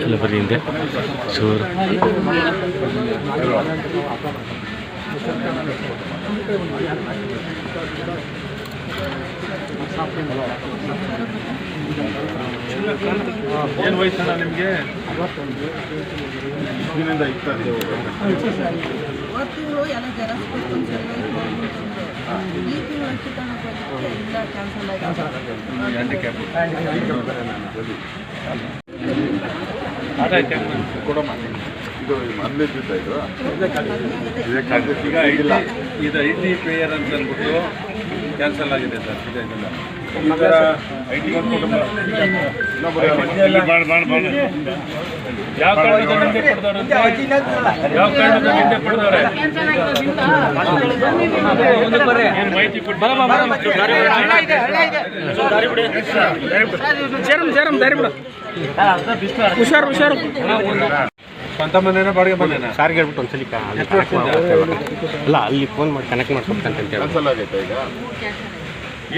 ಎಲ್ಲ ಬರೀ ಹಿಂದೆ. ಚೂರು ಏನು ವಯಸ್ಸಣ್ಣ ನಿಮಗೆ? ಜೆರಾಕ್ಸ್ ಕೊಟ್ಟು ಈ ತಿಂಗಳು ಕ್ಯಾನ್ಸಲ್ ಆಗಿದೆ ಇದು ಈಗ ಐ ಟಿ ಇದು ಐ ಟಿ ಪೇಯರ್ ಅಂತ ಅಂದ್ಬಿಟ್ಟು ಕ್ಯಾನ್ಸಲ್ ಆಗಿದೆ ಸರ್ ಇದೆ ಇದೆಲ್ಲ ಈಗ ಐ ಟಿ ಯಾವ ನಿಂದೆ? ಯಾವ ಪಡೆದವ್ರೆ? ಮಾಹಿತಿ ಕೊಟ್ಟು ಸ್ವಂತ ಮನೆನ ಬಾಡಿಗೆ ಮನೆ ಸಾರಿಗೆ ಹೇಳ್ಬಿಟ್ಟು ಒಂದ್ಸಲಿ ಕಾ- ಅಲ್ಲಿ connect. ಅಲ್ಲ ಅಲ್ಲಿ ಫೋನ್ ಮಾಡಿ ಕನೆಕ್ಟ್ ಮಾಡ್ಕೊಂತ ಹೇಳಿ. ಕ್ಯಾನ್ಸಲ್ ಆಗೈತೆ ಈಗ?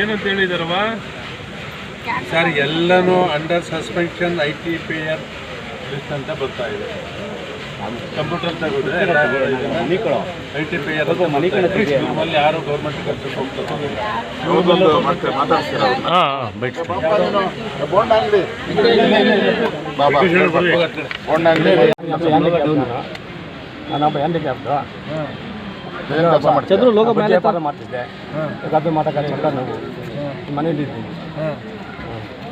ಏನಂತ ಹೇಳಿದಾರವ ಸರ್ ಎಲ್ಲನೂ under suspension I T payer list ಅಂತ ಬರ್ತಾ ಇದೆ. ಕಂಪ್ಯೂಟರ್ ತೆಗೆದ್ರೆ ಐ ಟಿ ಪೇಯರ್ ನಿಮ್ಮಲ್ಲಿ ಯಾರು ಗೌರ್ಮೆಂಟ್ ಕೆಲಸಕ್ಕೆ ಹೋಗ್ತಾರೆ. ಇವ್ರದ್ದೊಂದು ಮತ್ತೆ ಮಾತಾಡ್ತೀರಾ ಬೋಂಡ್ ಅಂಗಡಿ ಬೋಂಡ್ ಅಂಗಡಿ ನಮ್ಮ ಚಂದ್ರು ಲೋಕ ವ್ಯಾಪಾರ ಮಾಡ್ತಿದ್ದೆ. ಗದ್ದೆ ಮಾತಾಡ್ಕೊಂಡು ನಾವು ಮನೇಲಿ ಇದ್ದೀನಿ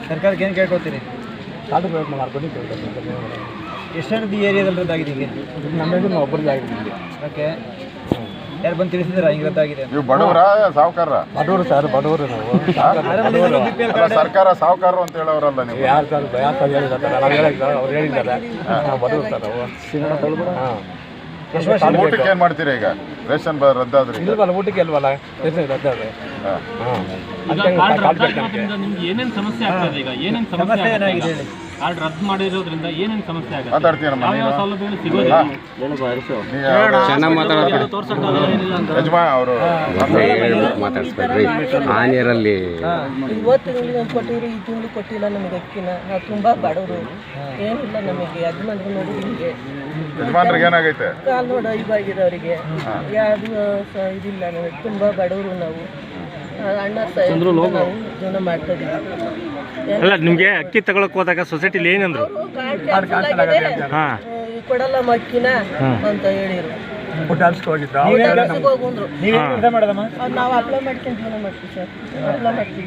ಸರ್ಕಾರಕ್ಕೆ ಏನು ಕೇಳ್ಕೊತೀರಿ? ಕಾಡು ಪ್ರಯತ್ನ ಮಾಡ್ಕೊಂಡು ಕೇಳ್ಕೊತೀನಿ ಎಷ್ಟೊಂದು ದಿ ಏರಿಯಾದಲ್ಲಿ ರದ್ದಾಗಿದೆ ಈಗ? ನಮ್ಮೆದು ಒಬ್ಬರಿಗೆ ಆಗಿದ್ದೀವಿ ಓಕೆ ಯಾರು ಬಂದು ತಿಳಿಸಿದ್ರ ಹಿಂಗೆ ರದ್ದಾಗಿದೆ ಅಂತ? ನೀವು ಬಡವರ ಸಾವುಕಾರ ಬಡವರು ಸರ್ ಬಡವರು ನಾವು. ಅಲ್ಲ ಸರ್ಕಾರ ಸಾವುಕಾರರು ಅಂತ ಹೇಳೋರಲ್ಲ ನೀವು. ಯಾರು ಸರ್ ಯಾರು ಸರ್ ಹೇಳಿದ್ದಾರೆ? ನಾವು ಹೇಳಿದ್ದಾರೆ ಅವ್ರು ಹೇಳಿದ್ದಾರೆ. ನಾವು ಬಡವರು ಸರ್ ನಾವು ಹಾಂ. ಎಷ್ಟು ವರ್ಷ ಊಟಕ್ಕೆ ಏನ್ ಮಾಡ್ತೀರಿ ಈಗ? ರೇಷನ್ ಬ- ರದ್ದಾದ್ರಿ ಇಲ್ವಲ್ಲ ಊಟಕ್ಕೆ ಇಲ್ವಲ್ಲ ಎಷ್ಟು ರದ್ದಾದ್ರೆ. ಹಾ. ಹಾಂ. ನಿಮ್ಗೆ ಏನೇನು ಸಮಸ್ಯೆ ಆಗ್ತದೆ ಈಗ? ಏನೇನು ಸಮಸ್ಯೆ ಸಮಸ್ಯೆ ಏನಾಗಿದೆ ಹೇಳಿ. ಕಾರ್ಡ್ ರದ್ದು ಮಾಡಿರೋದ್ರಿಂದ ಏನೇನು ಸಮಸ್ಯೆ ಆಗುತ್ತೆ? ಮಾತಾಡ್ತೀನಮ್ಮ ಯಾವ ನೀನು ಸೌಲಭ್ಯಗಳು ಸಿಗೋದಿಲ್ಲ. ನೀ ಯಾರು? ಚೆನ್ನಾಗಿ ಮಾತಾಡೋದು ತೋರ್ಸಕ್ಕಾಗಲ್ಲ ಏನಿಲ್ಲ ಅಂತ. ಯಜಮಾ ಅವರು ಮಾತಾಡ್ಸ್ಬೇಡ್ರಿ. ಆ ನೀರಲ್ಲಿ ಇವತ್ತು ತಿಂಗಳಿಗೆ ಕೊಟ್ಟಿದ್ರು ಈ ತಿಂಗಳು ಕೊಟ್ಟಿಲ್ಲ ನಮಗೆ ಅಕ್ಕಿನ. ನಾವು ತುಂಬ ಬಡವರು. ಏನಿಲ್ಲ ನಮಗೆ ಯಜಮಾನ್ರು ನೋಡಿ ಹಿಂಗೆ. ಯಜಮಾನ್ರಿಗೆ ಏನಾಗೈತೆ? ಕಾಲು ನೋಡು ಇವಾಗಿರೋರಿಗೆ. ಯಾವುದು ಇದಿಲ್ಲ ನಮಗೆ. ತುಂಬ ಬಡವರು ನಾವು. ಅಣ್ಣ ನಾವು ಜೀವನ ಅಲ್ಲ ನಿಮಗೆ ಅಕ್ಕಿ ತಗೊಳಕ್ ಹೋದಾಗ ಸೊಸೈಟಿಲಿ ಏನಂದ್ರು ಕಾರ್ಡ್ ಕ್ಯಾನ್ಸಲ್ ಆಗಿದೆ. ಹಾ. ಈ ಕೊಡಲ್ಲ ಮಕ್ಕಿನ ಅಂತ ಹೇಳಿರು ಅದು ನಾವು ಅಪ್ಲೈ ಮಾಡ್ಕೊಂಡು ಜೀವನ ಮಾಡ್ತೀವಿ ಸರ್. ಅಪ್ಲೈ ಮಾಡ್ತೀವಿ.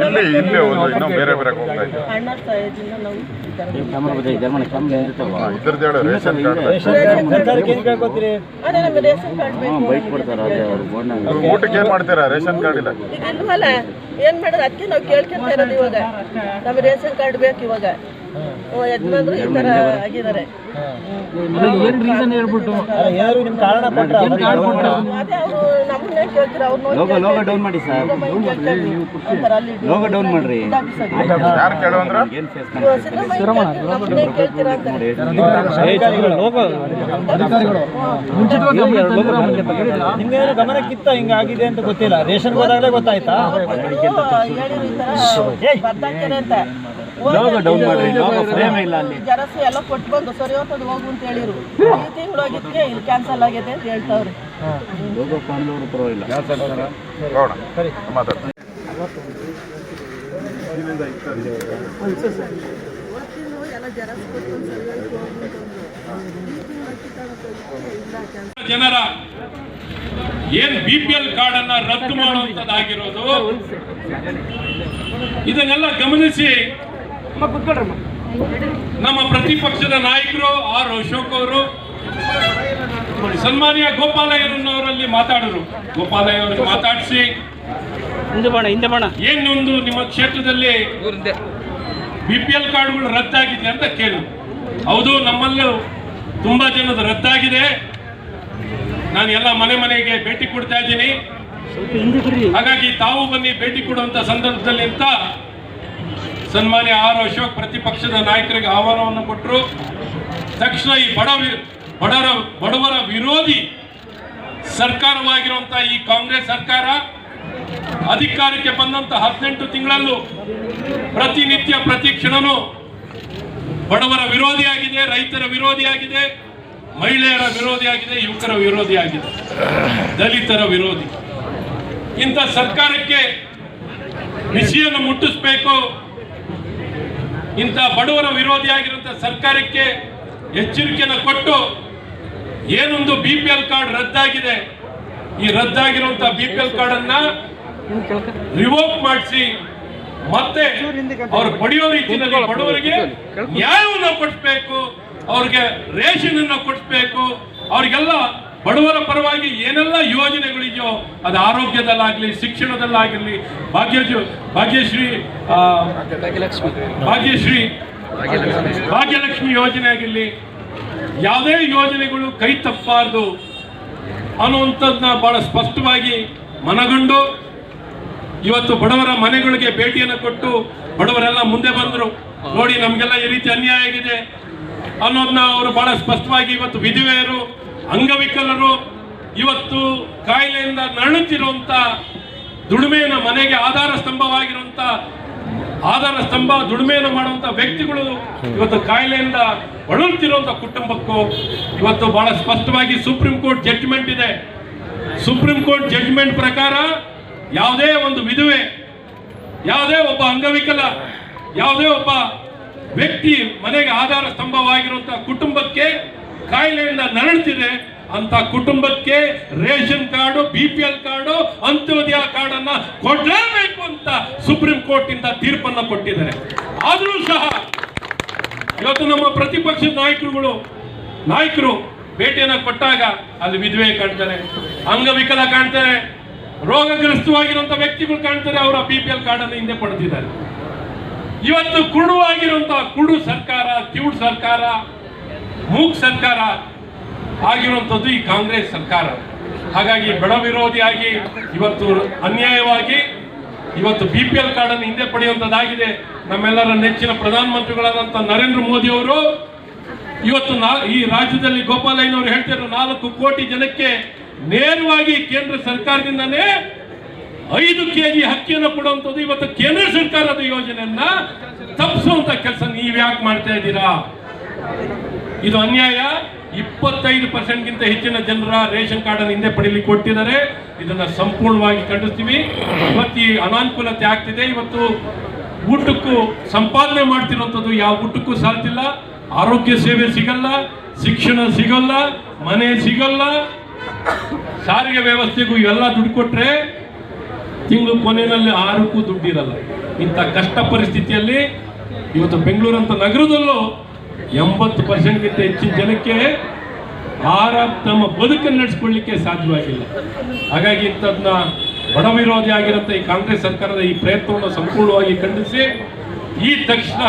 ಇಲ್ಲಿ ಇಲ್ಲಿ ಒಂದು ಇನ್ನೂ ಬೇರೆ ಬೇರೆ ಹೋಗ್ತಾ ಇದ್ದೆ ಅಣ್ಣ ಸಹಾಯದಿಂದ ನಾವು ಈ ಥರ ಇದ್ರದ್ದು ಹೇಳು ರೇಷನ್ ಕಾರ್ಡ್ ಸರ್ಕಾರಕ್ಕೆ ಏನು ಕೇಳ್ಕೊತೀರಿ ಅದೇ ನಮಗೆ ರೇಷನ್ ಕಾರ್ಡ್ ಬೇಕು ಅದು ಊಟಕ್ಕೆ ಏನ್ ಮಾಡ್ತೀರಾ? ರೇಷನ್ ಕಾರ್ಡ್ ಇಲ್ಲ. ಈಗ ಇಲ್ವಲ್ಲ ಏನ್ ಮಾಡೋದು ಅದಕ್ಕೆ ನಾವು ಕೇಳ್ಕೊಂತ ಇರೋದು ಇವಾಗ. ನಮಗೆ ರೇಷನ್ ಕಾರ್ಡ್ ಬೇಕು ಇವಾಗ. ಯಜಮಾನ್ರು ಈ ತರ ಆಗಿದ್ದಾರೆ. ಏನು ರೀಸನ್ ಹೇಳ್ಬಿಟ್ಟು? ಅಲ್ಲ ಏನಾದ್ರು ನಿಮ್ಮ ಕಾರಣ ಕೊಟ್ರ ಅದೇ ಅವರು ನಮ್ಮನ್ನೇ ಕೇಳ್ತಾರೆ? ಅವ್ರು ಲೋಗ ಲೋಗ ಡೌನ್ ಮಾಡಿ ಸರ್. ಲೋಗ ಡೌನ್ ಮಾಡ್ರಿ ಯಾರು ಕೇಳು ಅಂದ್ರ? ನಮ್ಮನ್ನೇ ಕೇಳ್ತೀರಾ ಅಂತಾರೆ ನಿಮ್ಗೆ ಗಮನಕ್ಕಿತ್ತ ಹಿಂಗಾಗಿದೆ ಅಂತ ಗೊತ್ತಿಲ್ಲ. ರೇಷನ್ ಹೋದಾಗಲೇ ಗೊತ್ತಾಯ್ತಾ? ಹೇಳಿರು ಈ ತರ ಬರ್ದಾಕ್ತಾರೆ ಅಂತ. ಜರಸು ಎಲ್ಲ ಕೊಟ್ಟು ಬಂದು ಸರಿ ಹೋಗ್ತದೆ ಹೋಗು ಅಂತ ಹೇಳಿರು. ಈ ತಿಂಗಳು ಹೋಗಿದ್ಕೆ ಇಲ್ಲಿ ಕ್ಯಾನ್ಸಲ್ ಆಗಿದೆ ಅಂತ ಹೇಳ್ತಾವ್ರೆ. ಗೌಡ ಮಾತಾಡ್ತೀನಿ ಜನರ ಏನ್ ಬಿ ಪಿ ಎಲ್ ಕಾರ್ಡ್ ಅನ್ನ ರದ್ದು ಮಾಡುವಂತದ್ದಾಗಿರೋದು ಇದನ್ನೆಲ್ಲ ಗಮನಿಸಿ ನಮ್ಮ ಪ್ರತಿಪಕ್ಷದ ನಾಯಕರು ಆರ್ ಅಶೋಕ್ ಅವರು. ಸನ್ಮಾನ್ಯ ಗೋಪಾಲಯ್ಯನವರಲ್ಲಿ ಮಾತಾಡರು. ಗೋಪಾಲಯ್ಯ ಮಾತಾಡಿಸಿ. ಹಿಂದೆ ಬಾಣ ಏನೊಂದು ನಿಮ್ಮ ಕ್ಷೇತ್ರದಲ್ಲಿ ಬಿ ಪಿ ಎಲ್ ಕಾರ್ಡ್ಗಳು ರದ್ದಾಗಿದೆ ಅಂತ ಕೇಳಿ. ಹೌದು ನಮ್ಮಲ್ಲೂ ತುಂಬಾ ಜನದ ರದ್ದಾಗಿದೆ. ನಾನು ಎಲ್ಲ ಮನೆ ಮನೆಗೆ ಭೇಟಿ ಕೊಡ್ತಾ ಇದ್ದೀನಿ. ಹಾಗಾಗಿ ತಾವು ಬನ್ನಿ ಭೇಟಿ ಕೊಡುವಂತ ಸಂದರ್ಭದಲ್ಲಿ ಅಂತ ಸನ್ಮಾನ್ಯ ಆರ್ ಅಶೋಕ್ ಪ್ರತಿಪಕ್ಷದ ನಾಯಕರಿಗೆ ಆಹ್ವಾನವನ್ನು ಕೊಟ್ಟರು. ತಕ್ಷಣ ಈ ಬಡ ಬಡವರ ಬಡವರ ವಿರೋಧಿ ಸರ್ಕಾರವಾಗಿರುವಂತಹ ಈ ಕಾಂಗ್ರೆಸ್ ಸರ್ಕಾರ ಅಧಿಕಾರಕ್ಕೆ ಬಂದಂತ ಹದಿನೆಂಟು ತಿಂಗಳಲ್ಲೂ ಪ್ರತಿನಿತ್ಯ, ಪ್ರತಿ ಕ್ಷಣನೂ ಬಡವರ ವಿರೋಧಿಯಾಗಿದೆ, ರೈತರ ವಿರೋಧಿಯಾಗಿದೆ, ಮಹಿಳೆಯರ ವಿರೋಧಿಯಾಗಿದೆ, ಯುವಕರ ವಿರೋಧಿಯಾಗಿದೆ, ದಲಿತರ ವಿರೋಧಿ. ಇಂಥ ಸರ್ಕಾರಕ್ಕೆ ಬಿಸಿಯನ್ನು ಮುಟ್ಟಿಸ್ಬೇಕು. ಇಂಥ ಬಡವರ ವಿರೋಧಿಯಾಗಿರುವಂಥ ಸರ್ಕಾರಕ್ಕೆ ಎಚ್ಚರಿಕೆಯನ್ನು ಕೊಟ್ಟು ಏನೊಂದು ಬಿ ಪಿ ಎಲ್ ಕಾರ್ಡ್ ರದ್ದಾಗಿದೆ, ಈ ರದ್ದಾಗಿರುವಂಥ ಬಿ ಪಿ ಎಲ್ ಕಾರ್ಡ್ ಅನ್ನ ರಿವೋಕ್ ಮಾಡಿಸಿ, ಮತ್ತೆ ಅವ್ರು ಪಡೆಯೋ ರೀತಿಯಲ್ಲಿ ಬಡವರಿಗೆ ನ್ಯಾಯವನ್ನು ಕೊಡಿಸ್ಬೇಕು ಅವ್ರಿಗೆ ರೇಷನ್ ಅನ್ನು ಕೊಡಿಸ್ಬೇಕು ಅವ್ರಿಗೆಲ್ಲ ಬಡವರ ಪರವಾಗಿ ಏನೆಲ್ಲ ಯೋಜನೆಗಳಿದೆಯೋ ಅದು ಆರೋಗ್ಯದಲ್ಲಾಗಲಿ ಶಿಕ್ಷಣದಲ್ಲಾಗಿರಲಿ ಭಾಗ್ಯಜ, ಭಾಗ್ಯಶ್ರೀ ಭಾಗ್ಯಶ್ರೀ, ಭಾಗ್ಯಲಕ್ಷ್ಮಿ ಯೋಜನೆ ಆಗಿರಲಿ, ಯಾವುದೇ ಯೋಜನೆಗಳು ಕೈ ತಪ್ಪಬಾರ್ದು ಅನ್ನುವಂಥದ್ದನ್ನ ಬಹಳ ಸ್ಪಷ್ಟವಾಗಿ ಮನಗಂಡು ಇವತ್ತು ಬಡವರ ಮನೆಗಳಿಗೆ ಭೇಟಿಯನ್ನು ಕೊಟ್ಟು ಬಡವರೆಲ್ಲ ಮುಂದೆ ಬಂದರು. ನೋಡಿ, ನಮಗೆಲ್ಲ ಈ ರೀತಿ ಅನ್ಯಾಯ ಆಗಿದೆ ಅನ್ನೋದನ್ನ ಅವರು ಬಹಳ ಸ್ಪಷ್ಟವಾಗಿ ಇವತ್ತು ವಿಧವೆಯರು ಅಂಗವಿಕಲರು ಇವತ್ತು ಕಾಯಿಲೆಯಿಂದ ನರಳುತ್ತಿರುವಂತ ದುಡಿಮೆಯನ್ನು ಮನೆಗೆ ಆಧಾರ ಸ್ತಂಭವಾಗಿರುವಂತ ಆಧಾರ ಸ್ತಂಭ ದುಡಿಮೆಯನ್ನು ಮಾಡುವಂತ ವ್ಯಕ್ತಿಗಳು ಇವತ್ತು ಕಾಯಿಲೆಯಿಂದ ಬಳಲುತ್ತಿರುವಂತ ಕುಟುಂಬಕ್ಕೂ ಇವತ್ತು ಬಹಳ ಸ್ಪಷ್ಟವಾಗಿ ಸುಪ್ರೀಂ ಕೋರ್ಟ್ ಜಡ್ಜ್ಮೆಂಟ್ ಇದೆ. ಸುಪ್ರೀಂ ಕೋರ್ಟ್ ಜಡ್ಜ್ಮೆಂಟ್ ಪ್ರಕಾರ ಯಾವುದೇ ಒಂದು ವಿಧವೆ, ಯಾವುದೇ ಒಬ್ಬ ಅಂಗವಿಕಲ, ಯಾವುದೇ ಒಬ್ಬ ವ್ಯಕ್ತಿ ಮನೆಗೆ ಆಧಾರ ಸ್ತಂಭವಾಗಿರುವಂತಹ ಕುಟುಂಬಕ್ಕೆ ಕಾಯಿಲೆಯಿಂದ ನರಳುತ್ತಿದೆ ಅಂತ ಕುಟುಂಬಕ್ಕೆ ration card B P L card, Antyodaya card ಅನ್ನ ಕೊಡಲೇಬೇಕು ಅಂತ ಸುಪ್ರೀಂ ಕೋರ್ಟ್ ಇಂದ ತೀರ್ಪನ್ನ ಕೊಟ್ಟಿದ್ದಾರೆ. ಆದರೂ ಸಹ ಇವತ್ತು ನಮ್ಮ ಪ್ರತಿಪಕ್ಷದ ನಾಯಕರುಗಳು, ನಾಯಕರು ಭೇಟಿಯನ್ನು ಕೊಟ್ಟಾಗ ಅಲ್ಲಿ ವಿಧವೆ ಕಾಣ್ತಾರೆ, ಅಂಗವಿಕಲ ಕಾಣ್ತಾರೆ, ರೋಗಗ್ರಸ್ತವಾಗಿರುವಂತ ವ್ಯಕ್ತಿಗಳು ಕಾಣ್ತಾರೆ, ಅವರ ಬಿ ಪಿ ಎಲ್ ಕಾರ್ಡ್ ಅನ್ನು ಹಿಂದೆ ಪಡೆದಿದ್ದಾರೆ. ಇವತ್ತು ಕುರುಡುವಾಗಿರುವಂತಹ ಕುರುಡು ಸರ್ಕಾರ, ಕಿವುಡು ಸರ್ಕಾರ ಮೂಕ್ ಸರ್ಕಾರ ಆಗಿರುವಂಥದ್ದು ಈ ಕಾಂಗ್ರೆಸ್ ಸರ್ಕಾರ. ಹಾಗಾಗಿ ಬಡ ವಿರೋಧಿಯಾಗಿ ಇವತ್ತು ಅನ್ಯಾಯವಾಗಿ ಇವತ್ತು ಬಿ ಪಿ ಎಲ್ ಕಾರ್ಡ್ ಅನ್ನು ಹಿಂದೆ ಪಡೆಯುವಂಥದ್ದಾಗಿದೆ. ನಮ್ಮೆಲ್ಲರ ನೆಚ್ಚಿನ ಪ್ರಧಾನಮಂತ್ರಿಗಳಾದಂಥ ನರೇಂದ್ರ ಮೋದಿ ಅವರು. ಇವತ್ತು ಈ ರಾಜ್ಯದಲ್ಲಿ ಗೋಪಾಲಯ್ಯನವರು ಹೇಳ್ತಿದ್ರು ನಾಲ್ಕು ಕೋಟಿ ಜನಕ್ಕೆ ನೇರವಾಗಿ ಕೇಂದ್ರ ಸರ್ಕಾರದಿಂದನೇ ಐದು ಕೆಜಿ ಹಕ್ಕಿಯನ್ನು ಕೊಡುವಂಥದ್ದು ಇವತ್ತು ಕೇಂದ್ರ ಸರ್ಕಾರದ ಯೋಜನೆಯನ್ನ ತಪ್ಪಿಸುವಂತ ಕೆಲಸ ನೀವು ಯಾಕೆ ಮಾಡ್ತಾ ಇದ್ದೀರಾ? ಇದು ಅನ್ಯಾಯ. ಇಪ್ಪತ್ತೈದು ಪರ್ಸೆಂಟ್ಗಿಂತ ಹೆಚ್ಚಿನ ಜನರ ರೇಷನ್ ಕಾರ್ಡ್ ಹಿಂದೆ ಪಡೀಲಿಕ್ಕೆ ಕೊಟ್ಟಿದ್ದಾರೆ. ಇದನ್ನು ಸಂಪೂರ್ಣವಾಗಿ ಖಂಡಿಸ್ತೀವಿ. ಇವತ್ತು ಈ ಅನಾನುಕೂಲತೆ ಆಗ್ತಿದೆ. ಇವತ್ತು ಊಟಕ್ಕೂ ಸಂಪಾದನೆ ಮಾಡ್ತಿರೋಂಥದ್ದು ಯಾವ ಊಟಕ್ಕೂ ಸಾಲ್ತಿಲ್ಲ ಆರೋಗ್ಯ ಸೇವೆ ಸಿಗಲ್ಲ, ಶಿಕ್ಷಣ ಸಿಗಲ್ಲ, ಮನೆ ಸಿಗಲ್ಲ. ಸಾರಿಗೆ ವ್ಯವಸ್ಥೆಗೂ ಇವೆಲ್ಲ ದುಡ್ಡು ಕೊಟ್ರೆ ತಿಂಗಳು ಕೊನೆಯಲ್ಲಿ ಆರಕ್ಕೂ ದುಡ್ಡಿರಲ್ಲ ಇಂಥ ಕಷ್ಟ ಪರಿಸ್ಥಿತಿಯಲ್ಲಿ ಇವತ್ತು ಬೆಂಗಳೂರಂಥ ನಗರದಲ್ಲೂ ಎಂಬತ್ತು ಪರ್ಸೆಂಟ್ಗಿಂತ ಹೆಚ್ಚಿನ ಜನಕ್ಕೆ ಆರ ತಮ್ಮ ಬದುಕನ್ನು ನಡೆಸ್ಕೊಳ್ಳಿಕ್ಕೆ ಸಾಧ್ಯವಾಗಿಲ್ಲ. ಹಾಗಾಗಿ ಇಂಥದ್ನ ಬಡ ವಿರೋಧಿ ಆಗಿರುತ್ತೆ ಈ ಕಾಂಗ್ರೆಸ್ ಸರ್ಕಾರದ ಈ ಪ್ರಯತ್ನವನ್ನು ಸಂಪೂರ್ಣವಾಗಿ ಖಂಡಿಸಿ, ಈ ತಕ್ಷಣ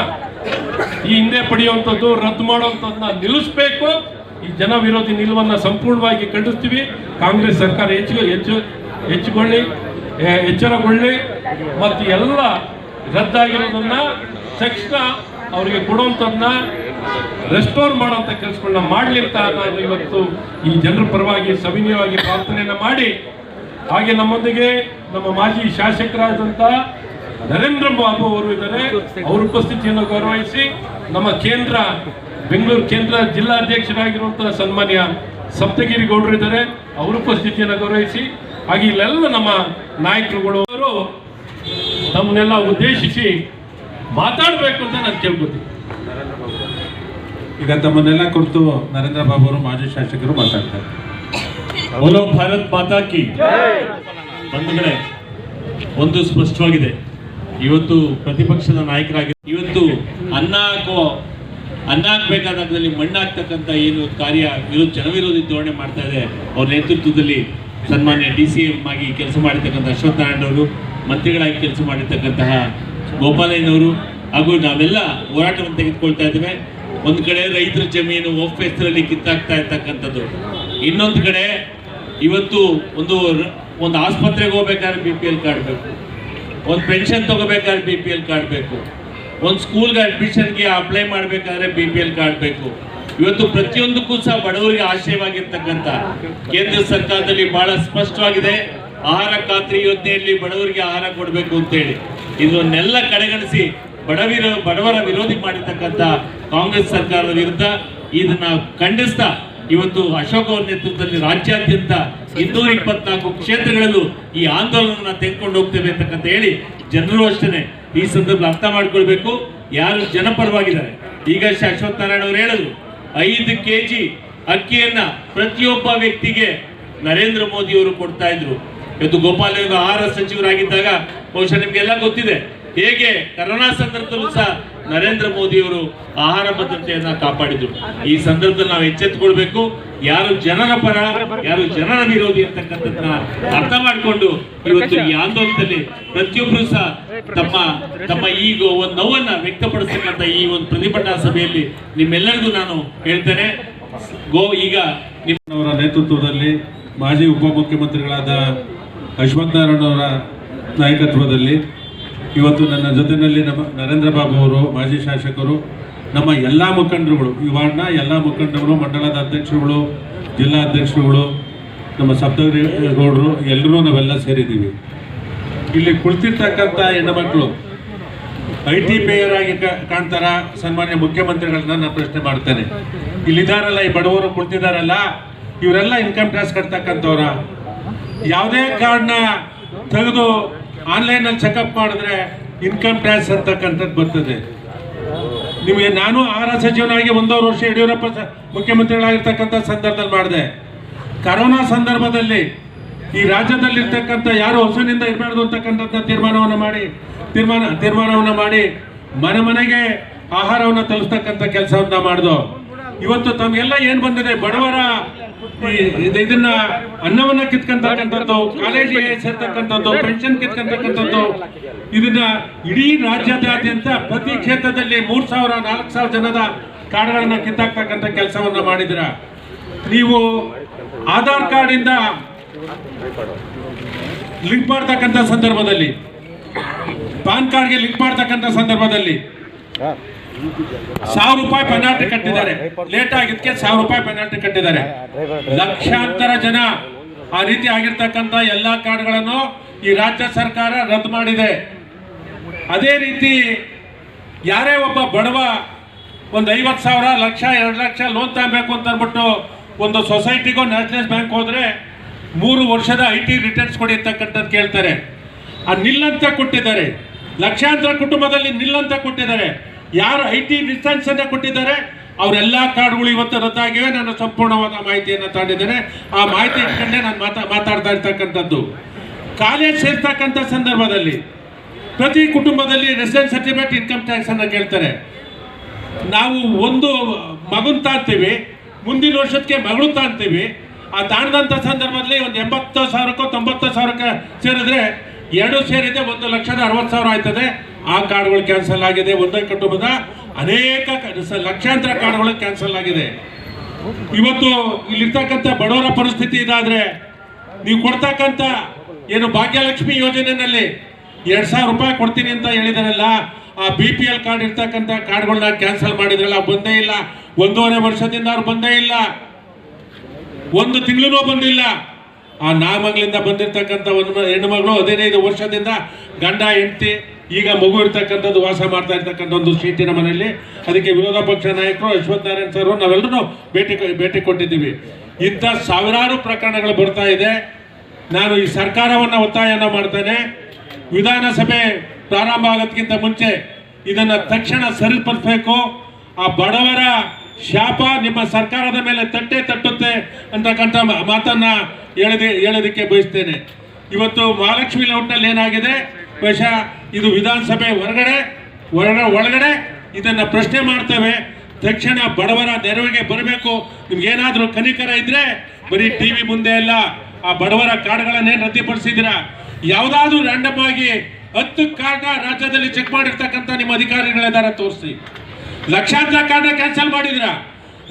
ಈ ಹಿಂದೆ ಪಡೆಯುವಂಥದ್ದು, ರದ್ದು ಮಾಡುವಂಥದ್ದನ್ನ ನಿಲ್ಲಿಸಬೇಕು. ಈ ಜನ ವಿರೋಧಿ ನಿಲುವನ್ನ ಸಂಪೂರ್ಣವಾಗಿ ಖಂಡಿಸ್ತೀವಿ. ಕಾಂಗ್ರೆಸ್ ಸರ್ಕಾರ ಹೆಚ್ಚು ಹೆಚ್ಚು ಹೆಚ್ಚುಕೊಳ್ಳಿ ಎಚ್ಚರಗೊಳ್ಳಿ. ಮತ್ತು ಎಲ್ಲ ರದ್ದಾಗಿರೋದನ್ನ ತಕ್ಷಣ ಅವರಿಗೆ ಕೊಡುವಂಥದ್ದನ್ನ ರೆಸ್ಟೋರ್ ಮಾಡುವಂತ ಕೆಲಸಗಳನ್ನ ಮಾಡಲಿ ಅಂತ ನಾನು ಇವತ್ತು ಈ ಜನರ ಪರವಾಗಿ ಸವಿನಯವಾಗಿ ಪ್ರಾರ್ಥನೆಯನ್ನ ಮಾಡಿ. ಹಾಗೆ ನಮ್ಮೊಂದಿಗೆ ನಮ್ಮ ಮಾಜಿ ಶಾಸಕರಾದಂತ ನರೇಂದ್ರ ಬಾಬು ಅವರು ಇದ್ದಾರೆ. ಅವರ ಉಪಸ್ಥಿತಿಯನ್ನು ಗೌರವಿಸಿ ನಮ್ಮ ಕೇಂದ್ರ, ಬೆಂಗಳೂರು ಕೇಂದ್ರ ಜಿಲ್ಲಾಧ್ಯಕ್ಷರಾಗಿರುವಂತಹ ಸನ್ಮಾನ್ಯ ಸಪ್ತಗಿರಿ ಗೌಡರು ಇದ್ದಾರೆ. ಅವರ ಉಪಸ್ಥಿತಿಯನ್ನು ಗೌರವಿಸಿ. ಹಾಗೆ ಇಲ್ಲೆಲ್ಲ ನಮ್ಮ ನಾಯಕರುಗಳು ತಮ್ಮನ್ನೆಲ್ಲ ಉದ್ದೇಶಿಸಿ ಮಾತಾಡಬೇಕು ಅಂತ ನಾನು ಕೇಳ್ಕೊತೀನಿ. ಈಗ ತಮ್ಮನ್ನೆಲ್ಲ ಕುರಿತು ನರೇಂದ್ರ ಬಾಬು ಅವರು ಮಾಜಿ ಶಾಸಕರು ಮಾತಾಡ್ತಾರೆ. ಓಲೋ ಭಾರತ್ ಮಾತಾಕಿ ಬಂಧುಗಳೇ, ಒಂದು ಸ್ಪಷ್ಟವಾಗಿದೆ. ಇವತ್ತು ಪ್ರತಿಪಕ್ಷದ ನಾಯಕರಾಗಿ ಇವತ್ತು ಅನ್ನ ಹಾಕೋ ಅನ್ನ ಹಾಕ್ಬೇಕಾದಲ್ಲಿ ಮಣ್ಣು ಹಾಕ್ತಕ್ಕಂಥ ಏನು ಕಾರ್ಯ ವಿರೋಧ ಜನವಿರೋಧಿ ಧೋರಣೆ ಮಾಡ್ತಾ ಇದೆ. ಅವ್ರ ನೇತೃತ್ವದಲ್ಲಿ ಸನ್ಮಾನ್ಯ ಡಿ ಸಿ ಎಂ ಆಗಿ ಕೆಲಸ ಮಾಡಿರ್ತಕ್ಕಂಥ ಅಶ್ವಥ್ ನಾರಾಯಣ ಅವರು, ಮಂತ್ರಿಗಳಾಗಿ ಕೆಲಸ ಮಾಡಿರ್ತಕ್ಕಂತಹ ಗೋಪಾಲಯ್ಯನವರು, ಹಾಗೂ ನಾವೆಲ್ಲ ಹೋರಾಟವನ್ನು ತೆಗೆದುಕೊಳ್ತಾ ಇದ್ದೇವೆ. ಒಂದು ಕಡೆ ರೈತರ ಜಮೀನು ಒಫ್ ಹೆಸರಲ್ಲಿ ಕಿತ್ತಾಕ್ತಾ ಇರ್ತಕ್ಕಂಥದ್ದು. ಇನ್ನೊಂದು ಕಡೆ ಇವತ್ತು ಒಂದು ಒಂದು ಆಸ್ಪತ್ರೆಗೆ ಹೋಗ್ಬೇಕಾದ್ರೆ ಬಿ ಪಿ ಎಲ್ ಕಾರ್ಡ್ ಬೇಕು. ಒಂದು ಪೆನ್ಷನ್ ತಗೋಬೇಕಾದ್ರೆ ಬಿ ಪಿ ಎಲ್ ಕಾರ್ಡ್ ಬೇಕು. ಒಂದು ಸ್ಕೂಲ್ಗೆ ಅಡ್ಮಿಷನ್ಗೆ ಅಪ್ಲೈ ಮಾಡಬೇಕಾದ್ರೆ ಬಿ ಪಿ ಎಲ್ ಕಾರ್ಡ್ ಬೇಕು. ಇವತ್ತು ಪ್ರತಿಯೊಂದಕ್ಕೂ ಸಹ ಬಡವರಿಗೆ ಆಶಯವಾಗಿರ್ತಕ್ಕಂಥ ಕೇಂದ್ರ ಸರ್ಕಾರದಲ್ಲಿ ಬಹಳ ಸ್ಪಷ್ಟವಾಗಿದೆ. ಆಹಾರ ಖಾತ್ರಿ ಯೋಜನೆಯಲ್ಲಿ ಬಡವರಿಗೆ ಆಹಾರ ಕೊಡಬೇಕು ಅಂತೇಳಿ. ಇದನ್ನೆಲ್ಲ ಕಡೆಗಣಿಸಿ ಬಡವಿರೋ, ಬಡವರ ವಿರೋಧಿ ಮಾಡಿರ್ತಕ್ಕಂಥ ಕಾಂಗ್ರೆಸ್ ಸರ್ಕಾರದ ವಿರುದ್ಧ ಇದನ್ನ ಖಂಡಿಸ್ತಾ ಇವತ್ತು ಅಶೋಕ್ ಅವರ ನೇತೃತ್ವದಲ್ಲಿ ರಾಜ್ಯಾದ್ಯಂತ ಇನ್ನೂರ ಇಪ್ಪತ್ನಾಲ್ಕು ಕ್ಷೇತ್ರಗಳಲ್ಲೂ ಈ ಆಂದೋಲನ ತೆಗೆದುಕೊಂಡು ಹೋಗ್ತೇವೆ ಅಂತಕ್ಕಂತ ಹೇಳಿ ಜನರು ಅಷ್ಟೇ ಈ ಸಂದರ್ಭ ಅರ್ಥ ಮಾಡ್ಕೊಳ್ಬೇಕು. ಯಾರು ಜನಪರವಾಗಿದ್ದಾರೆ? ಈಗ ಅಶ್ವಥ್ ನಾರಾಯಣ ಅವರು ಹೇಳಿದ್ರು, ಐದು ಕೆಜಿ ಅಕ್ಕಿಯನ್ನ ಪ್ರತಿಯೊಬ್ಬ ವ್ಯಕ್ತಿಗೆ ನರೇಂದ್ರ ಮೋದಿ ಅವರು ಕೊಡ್ತಾ ಇದ್ರು. ಇವತ್ತು ಗೋಪಾಲ ಆಹಾರ ಸಚಿವರಾಗಿದ್ದಾಗ ಬಹುಶಃ ನಿಮ್ಗೆಲ್ಲ ಗೊತ್ತಿದೆ. ಹೇಗೆ ಕರೋನಾ ಸಂದರ್ಭದಲ್ಲೂ ಸಹ ನರೇಂದ್ರ ಮೋದಿ ಅವರು ಆಹಾರ ಭದ್ರತೆಯನ್ನ ಕಾಪಾಡಿದ್ರು. ಈ ಸಂದರ್ಭದಲ್ಲಿ ನಾವು ಎಚ್ಚೆತ್ತುಕೊಳ್ಬೇಕು. ಯಾರು ಜನರ ಪರ, ಯಾರು ಜನರ ವಿರೋಧಿ ಅಂತಕ್ಕಂಥದ್ದನ್ನ ಅರ್ಥ ಮಾಡಿಕೊಂಡು ಇವತ್ತು ಈ ಆಂದೋಲನದಲ್ಲಿ ಪ್ರತಿಯೊಬ್ಬರು ಸಹ ತಮ್ಮ ತಮ್ಮ ಈಗ ಒಂದು ನೋವನ್ನ ವ್ಯಕ್ತಪಡಿಸ್ತಕ್ಕಂಥ ಈ ಒಂದು ಪ್ರತಿಭಟನಾ ಸಭೆಯಲ್ಲಿ ನಿಮ್ಮೆಲ್ಲರಿಗೂ ನಾನು ಹೇಳ್ತೇನೆ. ಗೋ, ಈಗ ನಿಮ್ಮವರ ನೇತೃತ್ವದಲ್ಲಿ ಮಾಜಿ ಉಪಮುಖ್ಯಮಂತ್ರಿಗಳಾದ ಅಶ್ವಥ್ ನಾರಾಯಣ ಅವರ ನಾಯಕತ್ವದಲ್ಲಿ ಇವತ್ತು ನನ್ನ ಜೊತೆಯಲ್ಲಿ ನಮ್ಮ ನರೇಂದ್ರ ಬಾಬು ಅವರು, ಮಾಜಿ ಶಾಸಕರು, ನಮ್ಮ ಎಲ್ಲ ಮುಖಂಡರುಗಳು, ಈ ವಾರ್ಡ್ನ ಎಲ್ಲ ಮುಖಂಡರು, ಮಂಡಲದ ಅಧ್ಯಕ್ಷರುಗಳು, ಜಿಲ್ಲಾ ಅಧ್ಯಕ್ಷರುಗಳು, ನಮ್ಮ ಸಪ್ತಗಿರಿ ಗೌಡರು ಎಲ್ಲರೂ ನಾವೆಲ್ಲ ಸೇರಿದ್ದೀವಿ. ಇಲ್ಲಿ ಕುಳಿತಿರ್ತಕ್ಕಂಥ ಹೆಣ್ಣುಮಕ್ಕಳು ಐ ಟಿ ಪೇಯರ್ ಆಗಿ ಕಾಣ್ತಾರ, ಸನ್ಮಾನ್ಯ ಮುಖ್ಯಮಂತ್ರಿಗಳನ್ನ ನಾನು ಪ್ರಶ್ನೆ ಮಾಡ್ತೇನೆ. ಇಲ್ಲಿದಾರಲ್ಲ ಈ ಬಡವರು ಕುಳಿತಿದಾರಲ್ಲ, ಇವರೆಲ್ಲ ಇನ್ಕಮ್ ಟ್ಯಾಕ್ಸ್ ಕಟ್ತಕ್ಕಂಥವ್ರ. ಯಾವುದೇ ಕಾರ್ಡ್ನ ತೆಗೆದು ಆನ್ಲೈನಲ್ಲಿ ಚೆಕಪ್ ಮಾಡಿದ್ರೆ ಇನ್ಕಮ್ ಟ್ಯಾಕ್ಸ್ ಅಂತಕ್ಕಂಥದ್ದು ಬರ್ತದೆ. ನಿಮಗೆ ನಾನು ಆಹಾರ ಸಚಿವನಾಗಿ ಒಂದೂವರೆ ವರ್ಷ ಯಡಿಯೂರಪ್ಪ ಮುಖ್ಯಮಂತ್ರಿಗಳಾಗಿರ್ತಕ್ಕಂಥ ಸಂದರ್ಭದಲ್ಲಿ ಮಾಡಿದೆ. ಕರೋನಾ ಸಂದರ್ಭದಲ್ಲಿ ಈ ರಾಜ್ಯದಲ್ಲಿರ್ತಕ್ಕಂಥ ಯಾರು ಹೊಸನಿಂದ ಇರಬಾರ್ದು ಅಂತಕ್ಕಂಥದ್ದನ್ನ ತೀರ್ಮಾನವನ್ನು ಮಾಡಿ, ತೀರ್ಮಾನ, ತೀರ್ಮಾನವನ್ನು ಮಾಡಿ ಮನೆ ಮನೆಗೆ ಆಹಾರವನ್ನು ತಲುಪಿಸ್ತಕ್ಕಂಥ ಕೆಲಸವನ್ನ ಮಾಡ್ದು. ಇವತ್ತು ತಮಗೆಲ್ಲ ಏನ್ ಬಂದಿದೆ? ಬಡವರ ಇದನ್ನ ಅನ್ನವನ್ನ ಕಿತ್ಕೊಂತಕ್ಕಂಥದ್ದು, ಕಾಲೇಜಿಗೆ ಸೇರ್ತಕ್ಕಂಥದ್ದು ಪೆನ್ಷನ್ ಕಿತ್ಕೊಂತಕ್ಕಂಥದ್ದು, ಇದನ್ನ ಇಡೀ ರಾಜ್ಯದಾದ್ಯಂತ ಪ್ರತಿ ಕ್ಷೇತ್ರದಲ್ಲಿ ಮೂರ್ ಸಾವಿರ, ನಾಲ್ಕು ಸಾವಿರ ಜನದ ಕಾರ್ಡ್ಗಳನ್ನ ಕಿತ್ತಾಕ್ತಕ್ಕಂಥ ಕೆಲಸವನ್ನ ಮಾಡಿದಿರ ನೀವು ಆಧಾರ್ ಕಾರ್ಡ್ ಇಂದ ಲಿಂಕ್ ಮಾಡ್ತಕ್ಕಂಥ ಸಂದರ್ಭದಲ್ಲಿ, ಪಾನ್ ಕಾರ್ಡ್ಗೆ ಲಿಂಕ್ ಮಾಡ್ತಕ್ಕಂಥ ಸಂದರ್ಭದಲ್ಲಿ ಸಾವಿರ ರೂಪಾಯಿ ಪೆನಾಲ್ಟಿ ಕಟ್ಟಿದ್ದಾರೆ. ಲೇಟ್ ಆಗಿದ್ದಕ್ಕೆ ಸಾವಿರ ರೂಪಾಯಿ ಪೆನಾಲ್ಟಿ ಕಟ್ಟಿದ್ದಾರೆ. ಲಕ್ಷಾಂತರ ಜನ ಆ ರೀತಿ ಆಗಿರ್ತಕ್ಕಂಥ ಎಲ್ಲಾ ಕಾರ್ಡ್ಗಳನ್ನು ಈ ರಾಜ್ಯ ಸರ್ಕಾರ ರದ್ದು ಮಾಡಿದೆ. ಅದೇ ರೀತಿ ಯಾರೇ ಒಬ್ಬ ಬಡವ ಒಂದು ಐವತ್ತು ಸಾವಿರ, ಲಕ್ಷ, ಎರಡು ಲಕ್ಷ ಲೋನ್ ತಗೋಬೇಕು ಅಂತ ಅಂದ್ಬಿಟ್ಟು ಒಂದು ಸೊಸೈಟಿಗೂ ನ್ಯಾಷನಲೈಸ್ ಬ್ಯಾಂಕ್ ಹೋದ್ರೆ ಮೂರು ವರ್ಷದ ಐ ಟಿ ರಿಟರ್ನ್ಸ್ ಕೊಡಿ ಅಂತಕ್ಕಂಥದ್ದು ಕೇಳ್ತಾರೆ. ಆ ನಿಲ್ಲಂತ ಕೊಟ್ಟಿದ್ದಾರೆ. ಲಕ್ಷಾಂತರ ಕುಟುಂಬದಲ್ಲಿ ನಿಲ್ಲಂತ ಕೊಟ್ಟಿದ್ದಾರೆ. ಯಾರು ಐ ಟಿ ರಿಟರ್ನ್ಸ್ ಅನ್ನ ಕೊಟ್ಟಿದ್ದಾರೆ, ಅವರೆಲ್ಲ ಕಾರ್ಡ್ಗಳು ಇವತ್ತು ರದ್ದಾಗಿವೆ. ನಾನು ಸಂಪೂರ್ಣವಾದ ಮಾಹಿತಿಯನ್ನು ತಾಂಡಿದ್ದೇನೆ. ಆ ಮಾಹಿತಿ ಇಟ್ಕೊಂಡೆ ನಾನು ಮಾತಾ, ಮಾತಾಡ್ತಾ ಇರ್ತಕ್ಕಂಥದ್ದು. ಕಾಲೇಜ್ ಸೇರ್ತಕ್ಕಂಥ ಸಂದರ್ಭದಲ್ಲಿ ಪ್ರತಿ ಕುಟುಂಬದಲ್ಲಿ ರೆಸಿಡೆನ್ಸ್ ಸರ್ಟಿಫಿಕೇಟ್ ಇನ್ಕಮ್ ಟ್ಯಾಕ್ಸ್ ಅನ್ನ ಕೇಳ್ತಾರೆ. ನಾವು ಒಂದು ಮಗುನ್ ತಾಂತೀವಿ ಮುಂದಿನ ವರ್ಷಕ್ಕೆ ಮಗಳು ತಾಂತೀವಿ ಆ ತಾಣದಂಥ ಸಂದರ್ಭದಲ್ಲಿ ಒಂದು ಎಂಬತ್ತು ಸಾವಿರಕ್ಕೋ ತೊಂಬತ್ತು ಸಾವಿರಕ್ಕೆ ಸೇರಿದ್ರೆ ಎರಡು ಸೇರಿದೆ, ಒಂದು ಲಕ್ಷದ ಅರವತ್ತು ಸಾವಿರ ಆಯ್ತದೆ. ಆ ಕಾರ್ಡ್ಗಳು ಕ್ಯಾನ್ಸಲ್ ಆಗಿದೆ. ಒಂದೇ ಕುಟುಂಬದ ಅನೇಕ ಲಕ್ಷಾಂತರ ಕಾರ್ಡ್ಗಳು ಕ್ಯಾನ್ಸಲ್ ಆಗಿದೆ. ಇವತ್ತು ಇಲ್ಲಿರ್ತಕ್ಕಂಥ ಬಡವರ ಪರಿಸ್ಥಿತಿ ಇದಾದ್ರೆ ನೀವು ಕೊಡ್ತಕ್ಕಂಥ ಏನು ಭಾಗ್ಯಲಕ್ಷ್ಮಿ ಯೋಜನೆಯಲ್ಲಿ ಎರಡ್ ಸಾವಿರ ರೂಪಾಯಿ ಕೊಡ್ತೀನಿ ಅಂತ ಹೇಳಿದಾರಲ್ಲ, ಆ ಬಿ ಪಿ ಎಲ್ ಕಾರ್ಡ್ ಇರ್ತಕ್ಕಂಥ ಕಾರ್ಡ್ಗಳನ್ನ ಕ್ಯಾನ್ಸಲ್ ಮಾಡಿದ್ರಲ್ಲ, ಬಂದೇ ಇಲ್ಲ. ಒಂದೂವರೆ ವರ್ಷದಿಂದ ಅವ್ರು ಬಂದೇ ಇಲ್ಲ. ಒಂದು ತಿಂಗಳೂ ಬಂದಿಲ್ಲ. ಆ ನಾಮಗಳಿಂದ ಬಂದಿರ್ತಕ್ಕಂಥ ಒಂದು ಹೆಣ್ಣು ಮಗಳು ಹದಿನೈದು ವರ್ಷದಿಂದ ಗಂಡ, ಹೆಂಡತಿ ಈಗ ಮಗು ಇರ್ತಕ್ಕಂಥದ್ದು ವಾಸ ಮಾಡ್ತಾ ಇರ್ತಕ್ಕಂಥ ಒಂದು ಸೀಟಿನ ಮನೆಯಲ್ಲಿ. ಅದಕ್ಕೆ ವಿರೋಧ ಪಕ್ಷ ನಾಯಕರು ಅಶ್ವಥ್ ನಾರಾಯಣ್ ಸರ್ ನಾವೆಲ್ಲರೂ ಭೇಟಿ ಭೇಟಿ ಕೊಟ್ಟಿದ್ದೀವಿ. ಇಂಥ ಸಾವಿರಾರು ಪ್ರಕರಣಗಳು ಬರ್ತಾ ಇದೆ. ನಾನು ಈ ಸರ್ಕಾರವನ್ನು ಒತ್ತಾಯನ ಮಾಡ್ತೇನೆ. ವಿಧಾನಸಭೆ ಪ್ರಾರಂಭ ಆಗೋದಕ್ಕಿಂತ ಮುಂಚೆ ಇದನ್ನು ತಕ್ಷಣ ಸರಿಪಡಿಸಬೇಕು. ಆ ಬಡವರ ಶಾಪ ನಿಮ್ಮ ಸರ್ಕಾರದ ಮೇಲೆ ತಟ್ಟೆ ತಟ್ಟುತ್ತೆ ಅಂತಕ್ಕಂಥ ಮಾತನ್ನ ಹೇಳದೆ, ಹೇಳೋದಕ್ಕೆ ಬಯಸ್ತೇನೆ. ಇವತ್ತು ಮಹಾಲಕ್ಷ್ಮಿ ಲೌಟ್ನಲ್ಲಿ ಏನಾಗಿದೆ? ಬಹುಶಃ ಇದು ವಿಧಾನಸಭೆ ಹೊರಗಡೆ ಹೊರಗಡೆ, ಒಳಗಡೆ ಇದನ್ನು ಪ್ರಶ್ನೆ ಮಾಡ್ತೇವೆ. ತಕ್ಷಣ ಬಡವರ ನೆರವಿಗೆ ಬರಬೇಕು. ನಿಮ್ಗೇನಾದರೂ ಕನಿಕರ ಇದ್ರೆ ಬರೀ ಟಿವಿ ಮುಂದೆ ಎಲ್ಲ ಆ ಬಡವರ ಕಾರ್ಡ್ಗಳನ್ನೇ ರದ್ದುಪಡಿಸಿದ್ದೀರಾ? ಯಾವುದಾದ್ರೂ ರ್ಯಾಂಡಮ್ ಆಗಿ ಹತ್ತು ಕಾರ್ಡ್ ರಾಜ್ಯದಲ್ಲಿ ಚೆಕ್ ಮಾಡಿರ್ತಕ್ಕಂಥ ನಿಮ್ಮ ಅಧಿಕಾರಿಗಳೆದಾರ ತೋರಿಸಿ. ಲಕ್ಷಾಂತರ ಕಾರ್ಡ್ ಕ್ಯಾನ್ಸಲ್ ಮಾಡಿದ್ರ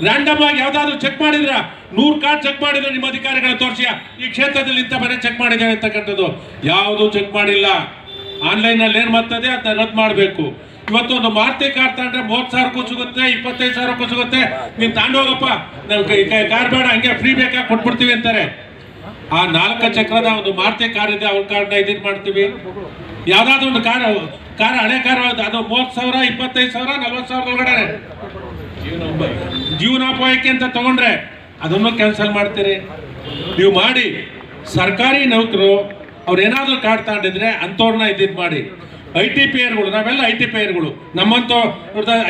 ರ್ಯಾಂಡಮ್ ಆಗಿ ಯಾವ್ದಾದ್ರು ಚೆಕ್ ಮಾಡಿದ್ರ ನೂರು ಕಾರ್ಡ್ ಚೆಕ್ ಮಾಡಿದ್ರೆ ನಿಮ್ಮ ಅಧಿಕಾರಿಗಳ ತೋರಿಸಿ, ಈ ಕ್ಷೇತ್ರದಲ್ಲಿ ಇಂಥ ಮನೆ ಚೆಕ್ ಮಾಡಿದ್ದೇವೆ ಅಂತಕ್ಕಂಥದ್ದು. ಯಾವುದು ಚೆಕ್ ಮಾಡಿಲ್ಲ. ಆನ್ಲೈನ್ ಅಲ್ಲಿ ಮಾಡ್ತದೆ ಅದನ್ನ ರದ್ದು ಮಾಡಬೇಕು. ಇವತ್ತು ಒಂದು ಮಾರುತಿ ಕಾರ್ ತಗೊಂಡ್ರೆ ಮೂವತ್ತು ಸಾವಿರಕ್ಕೂ ಸಿಗುತ್ತೆ, ಇಪ್ಪತ್ತೈದು ಸಾವಿರಕ್ಕೂ ಸಿಗುತ್ತೆ. ನೀನು ತಗೊಂಡೋಗಪ್ಪ ನಮ್ಗೆ ಕಾರ್ ಬೇಡ, ಹಂಗೆ ಫ್ರೀ ಬೇಕಾ ಕೊಟ್ಬಿಡ್ತೀವಿ ಅಂತಾರೆ. ಆ ನಾಲ್ಕು ಚಕ್ರದ ಒಂದು ಮಾರುತಿ ಕಾರ್ ಇದೆ, ಅವ್ರ ಕಾರ್ನ ಇದನ್ನ ಮಾಡ್ತೀವಿ. ಯಾವ್ದಾದ್ರು ಒಂದು ಕಾರ್ ಕಾರ್ ಹಳೆ ಕಾರ್ ಅದು ಮೂವತ್ತು ಸಾವಿರ, ಇಪ್ಪತ್ತೈದು ಸಾವಿರ, ನಲ್ವತ್ತು ಸಾವಿರ ಒಳಗಡೆ ಜೀವನೋಪಾಯಕ್ಕೆ ಅಂತ ತಗೊಂಡ್ರೆ ಅದನ್ನು ಕ್ಯಾನ್ಸಲ್ ಮಾಡ್ತೀರಿ. ನೀವು ಮಾಡಿ. ಸರ್ಕಾರಿ ನೌಕರು ಅವ್ರು ಏನಾದ್ರೂ ಕಾರ್ಡ್ ತಗೊಂಡಿದ್ರೆ ಅಂಥವ್ರನ್ನ ಇದ್ದಿದ್ ಮಾಡಿ. ಐ ಟಿ ಪಿ ಏರ್ಗಳು ನಾವೆಲ್ಲ ಐ ಟಿ ಪಿ ಏರ್ಗಳು ನಮ್ಮಂತ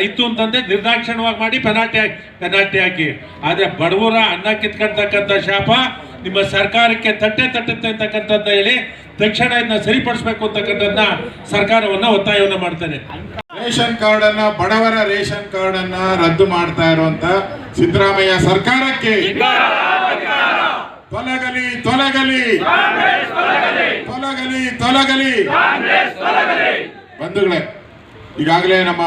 ಇತ್ತು ಅಂತಂದ್ರೆ ನಿರ್ದಾಕ್ಷಿಣ್ಯವಾಗಿ ಮಾಡಿ ಪೆನಾಲ್ಟಿ ಹಾಕಿ ಪೆನಾಲ್ಟಿ ಹಾಕಿ. ಆದರೆ ಬಡವರ ಅನ್ನ ಕಿತ್ಕೊಳ್ತಕ್ಕಂಥ ಶಾಪ ನಿಮ್ಮ ಸರ್ಕಾರಕ್ಕೆ ತಟ್ಟೆ ತಟ್ಟುತ್ತೆ ಅಂತಕ್ಕಂಥದ್ದು ಹೇಳಿ ತಕ್ಷಣ ಇದನ್ನ ಸರಿಪಡಿಸ್ಬೇಕು ಅಂತಕ್ಕಂಥದ್ದನ್ನ ಸರ್ಕಾರವನ್ನ ಒತ್ತಾಯವನ್ನು ಮಾಡ್ತೇನೆ. ರೇಷನ್ ಕಾರ್ಡ್ ಅನ್ನ ಬಡವರ ರೇಷನ್ ಕಾರ್ಡ್ ಅನ್ನ ರದ್ದು ಮಾಡ್ತಾ ಇರುವಂತ ಸಿದ್ದರಾಮಯ್ಯ ಸರ್ಕಾರಕ್ಕೆ. ತೊಲಗಲಿ. ತೊಲಗಲಿ. ತೊಲಗಲಿ ತೊಲಗಲಿ. ಬಂಧುಗಳೇ, ಈಗಾಗಲೇ ನಮ್ಮ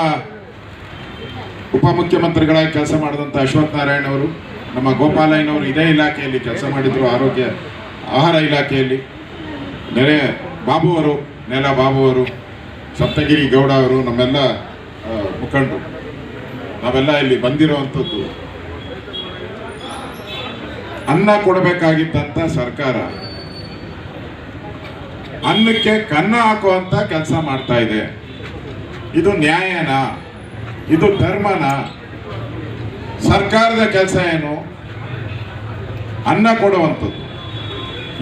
ಉಪಮುಖ್ಯಮಂತ್ರಿಗಳಾಗಿ ಕೆಲಸ ಮಾಡಿದಂಥ ಅಶ್ವಥ್ ನಾರಾಯಣ ಅವರು, ನಮ್ಮ ಗೋಪಾಲಯ್ಯನವರು ಇದೇ ಇಲಾಖೆಯಲ್ಲಿ ಕೆಲಸ ಮಾಡಿದ್ರು, ಆರೋಗ್ಯ, ಆಹಾರ ಇಲಾಖೆಯಲ್ಲಿ. ನೆರೆ ಬಾಬು ಅವರು, ನೆಲ ಬಾಬು ಅವರು, ಸಪ್ತಗಿರಿ ಗೌಡ ಅವರು, ನಮ್ಮೆಲ್ಲ ಮುಖಂಡರು. ನಾವೆಲ್ಲ ಇಲ್ಲಿ ಬಂದಿರುವಂಥದ್ದು ಅನ್ನ ಕೊಡಬೇಕಾಗಿದ್ದಂಥ ಸರ್ಕಾರ. ಅನ್ನಕ್ಕೆ ಕನ್ನ ಹಾಕುವಂತ ಕೆಲಸ ಮಾಡ್ತಾ ಇದೆ. ಇದು ನ್ಯಾಯನಾ? ಇದು ಧರ್ಮನ? ಸರ್ಕಾರದ ಕೆಲಸ ಏನು? ಅನ್ನ ಕೊಡುವಂಥದ್ದು.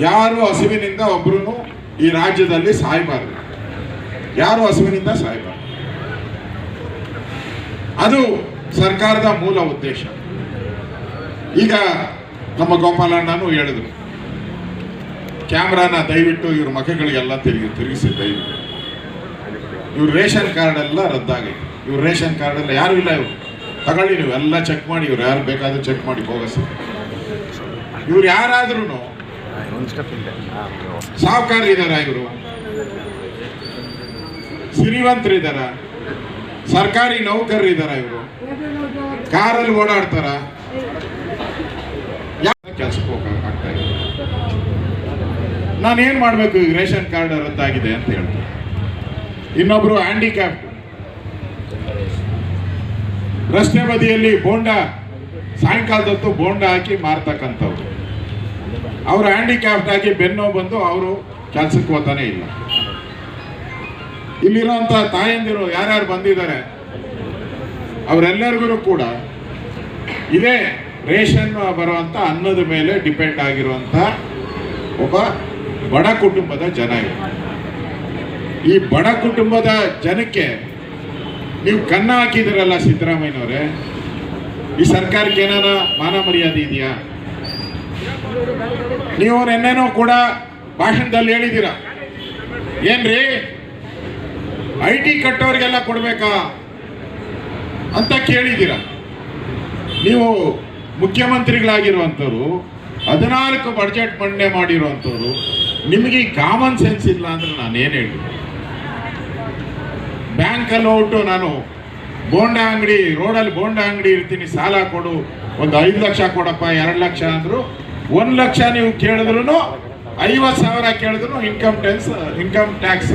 ಯಾರು ಹಸಿವಿನಿಂದ ಒಬ್ರು ಈ ರಾಜ್ಯದಲ್ಲಿ ಸಾಯಬಾರ್ದು. ಯಾರು ಹಸಿವಿನಿಂದ ಸಾಯಬಾರ್ದು? ಅದು ಸರ್ಕಾರದ ಮೂಲ ಉದ್ದೇಶ. ಈಗ ನಮ್ಮ ಗೋಪಾಲಣ್ಣನು ಹೇಳಿದ್ರು. ಕ್ಯಾಮ್ರಾನ ದಯವಿಟ್ಟು ಇವ್ರ ಮಖಗಳಿಗೆಲ್ಲ ತಿರುಗಿ ತಿರುಗಿಸಿ, ದಯವಿಟ್ಟು. ಇವ್ರ ರೇಷನ್ ಕಾರ್ಡ್ ಎಲ್ಲ ರದ್ದಾಗೈತೆ. ಇವ್ರ ರೇಷನ್ ಕಾರ್ಡ್ ಎಲ್ಲ ಯಾರು ಇಲ್ಲ ಇವ್ರು. ತಗೊಳ್ಳಿ ನೀವು, ಎಲ್ಲ ಚೆಕ್ ಮಾಡಿ, ಇವ್ರು ಯಾರು ಬೇಕಾದ್ರೂ ಚೆಕ್ ಮಾಡಿ ಹೋಗಸಿ ಇವ್ರು ಯಾರಾದ್ರೂ ಇದಾರ ಇವರು? ಸಿರಿವಂತರಿದಾರ? ಸರ್ಕಾರಿ ನೌಕರರು ಇದಾರ ಇವರು? ಕಾರಲ್ಲಿ ಓಡಾಡ್ತಾರ? ಕೆಲಸಕ್ಕೆ ಹೋಗ? ನಾನು ಏನ್ ಮಾಡ್ಬೇಕು ಈಗ ರೇಷನ್ ಕಾರ್ಡ್ ರದ್ದಾಗಿದೆ ಅಂತ ಹೇಳ್ತಾರೆ. ಇನ್ನೊಬ್ರು ಹ್ಯಾಂಡಿಕ್ಯಾಪ್ ರಸ್ತೆ ಬದಿಯಲ್ಲಿ ಬೋಂಡ, ಸಾಯಂಕಾಲದತ್ತು ಬೋಂಡ ಹಾಕಿ ಮಾರ್ತಕ್ಕಂಥವ್ರು. ಅವರು ಹ್ಯಾಂಡಿಕ್ಯಾಪ್ಟ್ ಆಗಿ ಬೆನ್ನೋ ಬಂದು ಅವರು ಕೆಲಸಕ್ಕೆ ಹೋಗ್ತಾನೆ ಇಲ್ಲ. ಇಲ್ಲಿರುವಂತಹ ತಾಯಂದಿರು ಯಾರ್ಯಾರು ಬಂದಿದ್ದಾರೆ, ಅವರೆಲ್ಲರಿಗೂ ಕೂಡ ಇದೇ ರೇಷನ್ ಬರುವಂತ ಅನ್ನದ ಮೇಲೆ ಡಿಪೆಂಡ್ ಆಗಿರುವಂತ ಒಬ್ಬ ಬಡ ಕುಟುಂಬದ ಜನ ಇವರು. ಈ ಬಡ ಕುಟುಂಬದ ಜನಕ್ಕೆ ನೀವು ಕನ್ನ ಹಾಕಿದಿರಲ್ಲ ಸಿದ್ದರಾಮಯ್ಯನವರೇ? ಈ ಸರ್ಕಾರಕ್ಕೆ ಏನಾರ ಮಾನ ಮರ್ಯಾದೆ ಇದೆಯಾ? ನೀವು ನಿನ್ನೆನೂ ಕೂಡ ಭಾಷಣದಲ್ಲಿ ಹೇಳಿದ್ದೀರ. ಏನ್ರಿ? ಐ ಟಿ ಕಟ್ಟೋರಿಗೆಲ್ಲ ಕೊಡ್ಬೇಕಾ ಅಂತ ಕೇಳಿದ್ದೀರ. ನೀವು ಮುಖ್ಯಮಂತ್ರಿಗಳಾಗಿರುವಂಥವ್ರು, ಹದಿನಾಲ್ಕು ಬಡ್ಜೆಟ್ ಮಂಡನೆ ಮಾಡಿರುವಂಥವ್ರು ನಿಮಗೆ ಕಾಮನ್ ಸೆನ್ಸ್ ಇಲ್ಲ ಅಂದ್ರೆ ನಾನೇನು ಹೇಳಿ ಬ್ಯಾಂಕಲ್ಲಿ ಹೋಗ್ಬಿಟ್ಟು ನಾನು ಬೋಂಡ ಅಂಗಡಿ ರೋಡಲ್ಲಿ ಬೋಂಡ ಅಂಗಡಿ ಇರ್ತೀನಿ, ಸಾಲ ಕೊಡು, ಒಂದು ಐದು ಲಕ್ಷ ಕೊಡಪ್ಪ, ಎರಡು ಲಕ್ಷ ಅಂದ್ರು, ಒಂದು ಲಕ್ಷ ನೀವು ಕೇಳಿದ್ರು ಐವತ್ತು ಸಾವಿರ ಕೇಳಿದ್ರು income tax income tax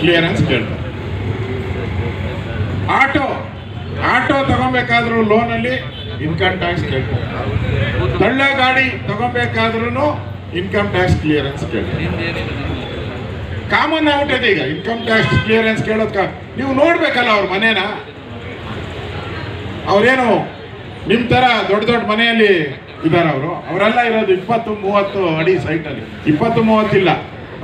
clearance ಕೇಳ್ತಾರೆ. ಆಟೋ ಆಟೋ ತಗೊಬೇಕಾದ್ರೂ ಲೋನಲ್ಲಿ ಇನ್ಕಮ್ ಟ್ಯಾಕ್ಸ್ ಕೇಳ್ತಾರೆ. ತಳ್ಳ ಗಾಡಿ ತಗೊಬೇಕಾದ್ರೂ ಇನ್ಕಮ್ ಟ್ಯಾಕ್ಸ್ ಕ್ಲಿಯರೆನ್ಸ್ ಕೇಳಿ. ಕಾಮನ್ ಆಗ್ಬಿಟ್ಟಿದೆ ಈಗ. ಇನ್ಕಮ್ ಟ್ಯಾಕ್ಸ್ ಕ್ಲಿಯರೆನ್ಸ್ ಕೇಳೋದ್ಕ. ನೀವು ನೋಡ್ಬೇಕಲ್ಲ ಅವ್ರ ಮನೇನ? ಅವ್ರೇನು ನಿಮ್ಮ ಥರ ದೊಡ್ಡ ದೊಡ್ಡ ಮನೆಯಲ್ಲಿ ಇದ್ದಾರೆ ಅವರು. ಅವರೆಲ್ಲ ಇರೋದು ಇಪ್ಪತ್ತು ಮೂವತ್ತು ಅಡಿ ಸೈಟಲ್ಲಿ ಇಪ್ಪತ್ತು ಮೂವತ್ತಿಲ್ಲ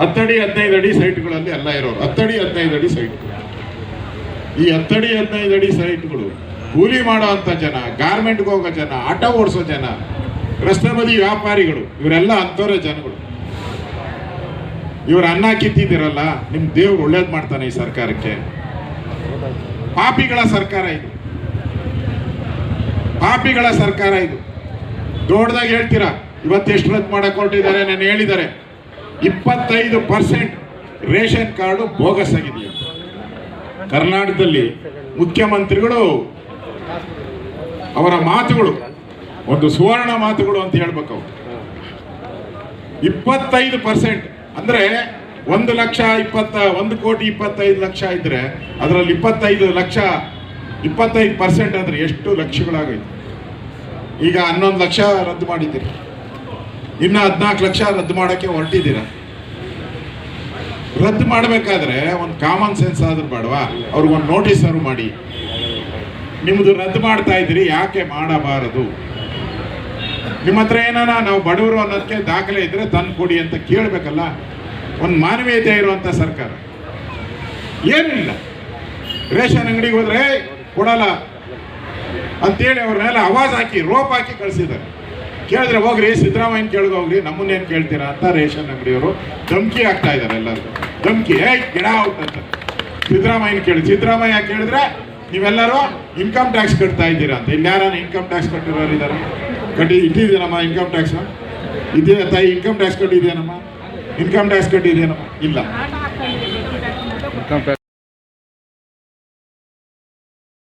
ಹತ್ತಡಿ ಹದಿನೈದು ಅಡಿ ಸೈಟ್ಗಳಲ್ಲಿ ಎಲ್ಲ ಇರೋರು. ಹತ್ತಡಿ ಹದಿನೈದು ಅಡಿ ಸೈಟ್ ಈ ಹತ್ತಡಿ ಹದಿನೈದು ಅಡಿ ಸೈಟ್ಗಳು ಕೂಲಿ ಮಾಡೋವಂಥ ಜನ ಗಾರ್ಮೆಂಟ್ಗೆ ಹೋಗೋ ಜನ, ಆಟೋ ಓಡಿಸೋ ಜನ ರಸ್ತೆ ಬದಿ ವ್ಯಾಪಾರಿಗಳು, ಇವರೆಲ್ಲ ಅಂಥವರೇ ಜನಗಳು. ಇವ್ರ ಅನ್ನ ಕಿತ್ತಿದ್ದೀರಲ್ಲ, ನಿಮ್ ದೇವ್ರು ಒಳ್ಳೇದ್ ಮಾಡ್ತಾನೆ ಈ ಸರ್ಕಾರಕ್ಕೆ. ಪಾಪಿಗಳ ಸರ್ಕಾರ ಇದು. ಪಾಪಿಗಳ ಸರ್ಕಾರ ಇದು. ದೊಡ್ಡದಾಗಿ ಹೇಳ್ತೀರಾ, ಇವತ್ತು ಎಷ್ಟು ರದ್ದು ಮಾಡಕ್ ಹೊರಟಿದ್ದಾರೆ ನಾನು ಹೇಳಿದ್ದಾರೆ. ಇಪ್ಪತ್ತೈದು ಪರ್ಸೆಂಟ್ ರೇಷನ್ ಕಾರ್ಡು ಬೋಗಸ್ ಆಗಿದೆ. ಕರ್ನಾಟಕದಲ್ಲಿ ಮುಖ್ಯಮಂತ್ರಿಗಳು ಅವರ ಮಾತುಗಳು ಒಂದು ಸುವರ್ಣ ಮಾತುಗಳು ಅಂತ ಹೇಳ್ಬೇಕು ಅವ್ರು. ಇಪ್ಪತ್ತೈದು ಪರ್ಸೆಂಟ್. ಅಂದ್ರೆ ಒಂದು ಲಕ್ಷ ಇಪ್ಪತ್ತ, ಒಂದು ಕೋಟಿ ಇಪ್ಪತ್ತೈದು ಲಕ್ಷ ಇದ್ರೆ ಅದರಲ್ಲಿ ಇಪ್ಪತ್ತೈದು ಲಕ್ಷ, ಇಪ್ಪತ್ತೈದು ಪರ್ಸೆಂಟ್ ಅಂದ್ರೆ ಎಷ್ಟು ಲಕ್ಷಗಳಾಗೈತೆ ಈಗ ಹನ್ನೊಂದು ಲಕ್ಷ ರದ್ದು ಮಾಡಿದ್ದೀರಿ. ಇನ್ನು ಹದಿನಾಲ್ಕು ಲಕ್ಷ ರದ್ದು ಮಾಡೋಕ್ಕೆ ಹೊರಟಿದ್ದೀರಾ? ರದ್ದು ಮಾಡಬೇಕಾದ್ರೆ ಒಂದು ಕಾಮನ್ ಸೆನ್ಸ್ ಆದ್ರೂ ಬೇಡವಾ? ಅವ್ರಿಗೊಂದು ನೋಟಿಸ್ ಆದ್ರೂ ಮಾಡಿ. ನಿಮ್ಮದು ರದ್ದು ಮಾಡ್ತಾ ಇದ್ದೀರಿ, ಯಾಕೆ ಮಾಡಬಾರದು? ನಿಮ್ಮ ಹತ್ರ ಏನಾರ ನಾವು ಬಡವರು ಅನ್ನೋದಕ್ಕೆ ದಾಖಲೆ ಇದ್ರೆ ತಂದು ಕೊಡಿ ಅಂತ ಕೇಳಬೇಕಲ್ಲ? ಒಂದು ಮಾನವೀಯತೆ ಇರುವಂಥ ಸರ್ಕಾರ. ಏನಿಲ್ಲ. ರೇಷನ್ ಅಂಗಡಿಗೆ ಹೋದ್ರೆ "ಏಯ್, ಕೊಡಲ್ಲ. ಅಂತೇಳಿ ಅವ್ರನ್ನೆಲ್ಲ ಅವಾಜ್ ಹಾಕಿ ರೋಪ್ ಹಾಕಿ ಕಳಿಸಿದ್ದಾರೆ. ಕೇಳಿದ್ರೆ ಹೋಗ್ರಿ ಸಿದ್ದರಾಮಯ್ಯನ ಕೇಳಿದ ಹೋಗ್ರಿ ನಮ್ಮನ್ನೇನು ಕೇಳ್ತೀರಾ? ಅಂತ ರೇಷನ್ ಅಂಗಡಿಯವರು ಧಮ್ಕಿ ಹಾಕ್ತಾ ಇದ್ದಾರೆ ಎಲ್ಲರೂ. ಧಮ್ಕಿ ಏ ಗಿಡ ಔಟ್ ಅಂತ. ಸಿದ್ದರಾಮಯ್ಯನ ಕೇಳಿ ಸಿದ್ದರಾಮಯ್ಯ ಕೇಳಿದ್ರೆ ನೀವೆಲ್ಲರೂ ಇನ್ಕಮ್ ಟ್ಯಾಕ್ಸ್ ಕಟ್ತಾ ಇದ್ದೀರಾ ಅಂತ? ಇಲ್ಲಿ ಯಾರು ಇನ್ಕಮ್ ಟ್ಯಾಕ್ಸ್ ಕಟ್ಟಿರೋರು ಇದ್ದಾರೆ ಕಟ್ಟಿ ಇಟ್ಟಿದ್ದೀನಮ್ಮ ಇನ್ಕಮ್ ಟ್ಯಾಕ್ಸ್ ಇದೇ ತಾಯಿ ಇನ್ಕಮ್ ಟ್ಯಾಕ್ಸ್ ಕಟ್ಟಿದೆಯೇನಮ್ಮ? ಇನ್ಕಮ್ ಟ್ಯಾಕ್ಸ್ ಕಟ್ಟಿದೆಯೇನಮ್ಮ? ಇಲ್ಲ.